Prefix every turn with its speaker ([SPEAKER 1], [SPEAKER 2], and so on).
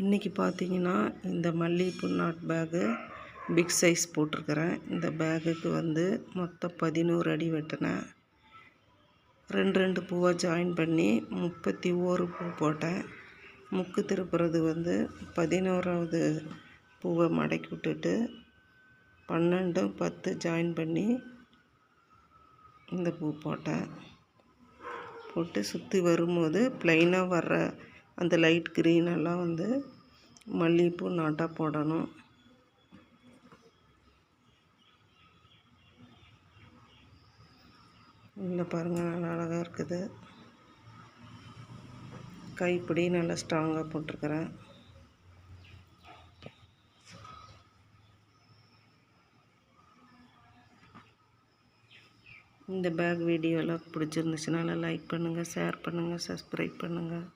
[SPEAKER 1] இன்றைக்கி பார்த்தீங்கன்னா இந்த மல்லிகைப்பூ நாட் பேகு பிக் சைஸ் போட்டிருக்கிறேன். இந்த பேகுக்கு வந்து மொத்தம் பதினோரு அடி வெட்டினேன். ரெண்டு ரெண்டு பூவாக ஜாயின் பண்ணி முப்பத்தி ஓரு பூ போட்டேன். முக்கு திருப்புறது வந்து பதினோராவது பூவை மடக்கி விட்டுட்டு பன்னெண்டும் பத்து ஜாயின் பண்ணி இந்த பூ போட்டேன். போட்டு சுற்றி வரும்போது ப்ளைனாக வர்ற அந்த லைட் க்ரீன் எல்லாம் வந்து மல்லிகைப்பூ நாட்டாக போடணும். இல்லை பாருங்கள் நல்லா அழகாக இருக்குது. கைப்பிடி நல்லா ஸ்ட்ராங்காக போட்டிருக்கிறேன். இந்த பேக் வீடியோலாம் பிடிச்சிருந்துச்சுனால லைக் பண்ணுங்கள் ஷேர் பண்ணுங்கள் சப்ஸ்கிரைப் பண்ணுங்கள்